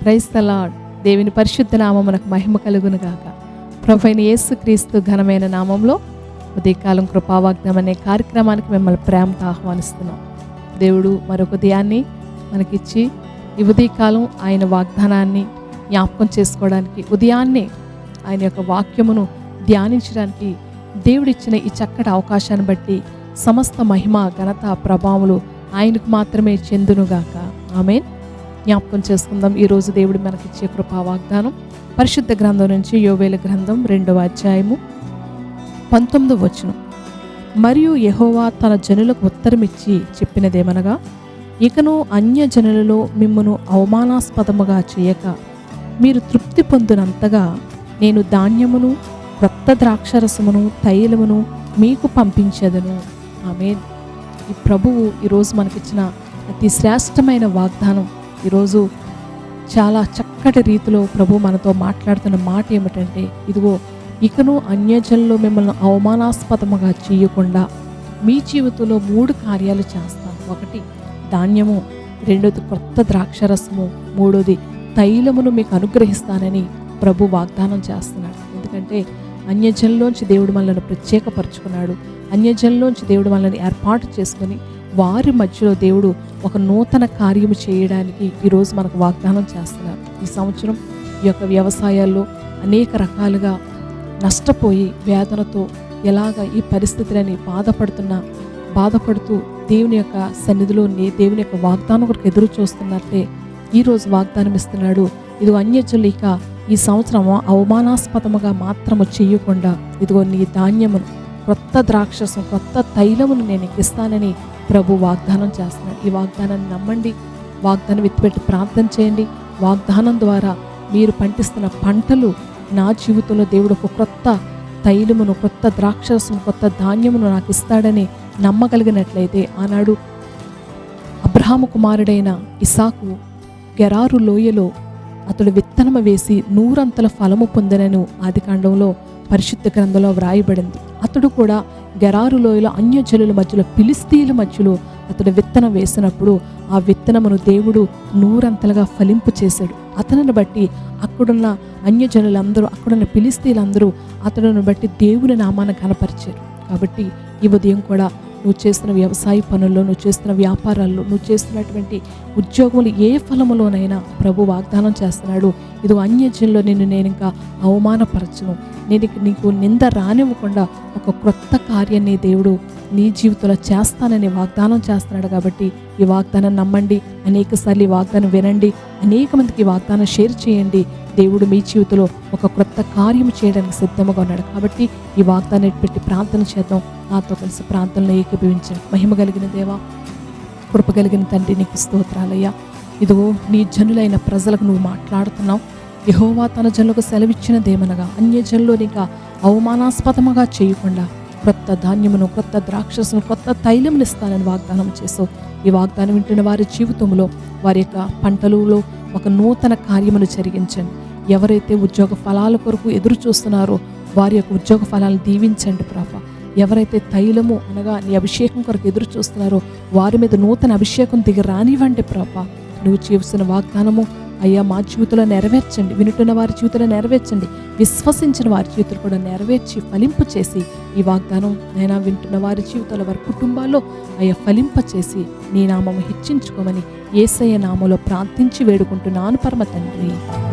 క్రైస్తలాడ్ దేవుని పరిశుద్ధ నామమునకు మహిమ కలుగును గాక ప్రభైన యేసు క్రీస్తు ఘనమైన నామంలో ఉదయకాలం కృపావాగ్నం అనే కార్యక్రమానికి మిమ్మల్ని ప్రేమతో ఆహ్వానిస్తున్నాం. దేవుడు మరొక ఉదయాన్ని మనకిచ్చి ఈ ఉదయకాలం ఆయన వాగ్దానాన్ని జ్ఞాపకం చేసుకోవడానికి ఉదయాన్నే ఆయన యొక్క వాక్యమును ధ్యానించడానికి దేవుడిచ్చిన ఈ చక్కటి అవకాశాన్ని బట్టి సమస్త మహిమ ఘనత ప్రభావములు ఆయనకు మాత్రమే చెందునుగాక. ఆమెన్. జ్ఞాపకం చేసుకుందాం. ఈరోజు దేవుడు మనకిచ్చే కృపా వాగ్దానం. పరిశుద్ధ గ్రంథం నుంచి యోవేల గ్రంథం రెండవ అధ్యాయము పంతొమ్మిదవ వచనం. మరియు యహోవా తన జనులకు ఉత్తరమిచ్చి చెప్పినదేమనగా ఇకను అన్య జనులలో మిమ్మను అవమానాస్పదముగా చేయక మీరు తృప్తి పొందినంతగా నేను ధాన్యమును క్రొత్త ద్రాక్షరసమును తైలమును మీకు పంపించదను. ఆమె ఈ ప్రభువు ఈరోజు మనకిచ్చిన అతి శ్రేష్టమైన వాగ్దానం. ఈరోజు చాలా చక్కటి రీతిలో ప్రభు మనతో మాట్లాడుతున్న మాట ఏమిటంటే ఇదిగో ఇకను అన్యజనులు మిమ్మల్ని అవమానాస్పదముగా చేయకుండా మీ జీవితంలో మూడు కార్యాలు చేస్తాను. ఒకటి ధాన్యము. రెండోది కొత్త ద్రాక్షరసము. మూడోది తైలమును మీకు అనుగ్రహిస్తానని ప్రభు వాగ్దానం చేస్తున్నాడు. ఎందుకంటే అన్యజనులోంచి దేవుడు మనల్ని ప్రత్యేకపరుచుకున్నాడు. అన్యజనులోంచి దేవుడు మనల్ని ఏర్పాటు చేసుకుని వారి మధ్యలో దేవుడు ఒక నూతన కార్యము చేయడానికి ఈరోజు మనకు వాగ్దానం చేస్తున్నారు. ఈ సంవత్సరం ఈ యొక్క వ్యవసాయాల్లో అనేక రకాలుగా నష్టపోయి వేదనతో ఎలాగ ఈ పరిస్థితులని బాధపడుతున్న బాధపడుతూ దేవుని యొక్క సన్నిధిలో దేవుని యొక్క వాగ్దానం కొరకు ఎదురు చూస్తున్నట్టే ఈరోజు వాగ్దానం ఇస్తున్నాడు. ఇది అన్యజనులు ఈ సంవత్సరం అవమానాస్పదముగా మాత్రము చేయకుండా ఇదిగో నీ ధాన్యమును క్రొత్త ద్రాక్షసం కొత్త తైలమును నేను ఎక్కిస్తానని ఇస్తానని ప్రభు వాగ్దానం చేస్తున్నాడు ఈ వాగ్దానాన్ని నమ్మండి. వాగ్దానం ఎత్తిపెట్టి ప్రార్థన చేయండి. వాగ్దానం ద్వారా మీరు పంటిస్తున్న పంటలు నా జీవితంలో దేవుడు ఒక కొత్త తైలమును కొత్త ద్రాక్షసం కొత్త ధాన్యమును నాకు ఇస్తాడని నమ్మగలిగినట్లయితే ఆనాడు అబ్రహాము కుమారుడైన ఇసాకు గెరారు లోయలో అతడు విత్తనము వేసి నూరంతల ఫలము పొందనను ఆది కాండంలో పరిశుద్ధ గ్రంథంలో వ్రాయబడింది. అతడు కూడా గెరారు లోయలో అన్యజనుల మధ్యలో పిలిస్తీల మధ్యలో అతడు విత్తనం వేసినప్పుడు ఆ విత్తనమును దేవుడు నూరంతలుగా ఫలింపు చేశాడు. అతనిని బట్టి అక్కడున్న అన్యజనులందరూ అక్కడున్న పిలిస్తీలందరూ అతడును బట్టి దేవుని నామాన్ని కనపరిచారు కాబట్టి ఈ ఉదయం కూడా నువ్వు చేస్తున్న వ్యవసాయ పనుల్లో నువ్వు చేస్తున్న వ్యాపారాల్లో నువ్వు చేస్తున్నటువంటి ఉద్యోగములు ఏ ఫలములోనైనా ప్రభు వాగ్దానం చేస్తున్నాడు. ఇది అన్యజనులో నిన్ను నేను ఇంకా అవమానపరచను. నీకు నీకు నింద రానివ్వకుండా ఒక క్రొత్త కార్యాన్ని దేవుడు నీ జీవితంలో చేస్తానని వాగ్దానం చేస్తున్నాడు కాబట్టి ఈ వాగ్దానం నమ్మండి. అనేక సార్లు ఈ వాగ్దానం వినండి. అనేక మందికి ఈ వాగ్దానం షేర్ చేయండి. దేవుడు మీ జీవితంలో ఒక క్రొత్త కార్యం చేయడానికి సిద్ధంగా ఉన్నాడు కాబట్టి ఈ వాగ్దానం పెట్టి ప్రార్థన చేద్దాం. నాతో కలిసి ప్రాంతంలో ఏకీభవించండి. మహిమ కలిగిన దేవా కృప కలిగిన తండ్రి నీకు స్తోత్రాలయ్యా. ఇదిగో నీ జనులైన ప్రజలకు నువ్వు మాట్లాడుతున్నావు. యహోవా తన జనులకు సెలవిచ్చినదేమనగా అన్యజనులు అవమానాస్పదముగా చేయకుండా. క్రొత్త ధాన్యమును క్రొత్త ద్రాక్షసును క్రొత్త తైలమును ఇస్తానని వాగ్దానం చేసావు ఈ వాగ్దానం వింటున్న వారి జీవితంలో వారి యొక్క పంటలలో ఒక నూతన కార్యమును జరిగించండి. ఎవరైతే ఉద్యోగ ఫలాల కొరకు ఎదురు చూస్తున్నారో వారి యొక్క ఉద్యోగ ఫలాలను దీవించండి ప్రభా. ఎవరైతే తైలము అనగా నీ అభిషేకం కొరకు ఎదురు చూస్తున్నారో వారి మీద నూతన అభిషేకం దిగి రానివ్వండి ప్రభా. నువ్వు చేస్తున్న వాగ్దానము అయ్యా మా జీవితంలో నెరవేర్చండి. వినుటున్న వారి జీవితంలో నెరవేర్చండి. విశ్వసించిన వారి జీవితంలో కూడా నెరవేర్చి ఫలింప చేసి ఈ వాగ్దానం నేను వింటున్న వారి జీవితాల వారి కుటుంబాల్లో అయ్యా ఫలింప చేసి నీ నామము హెచ్చించుకోమని ఏసయ్య నామలో ప్రార్థించి వేడుకుంటున్నాను పరమ తండ్రి.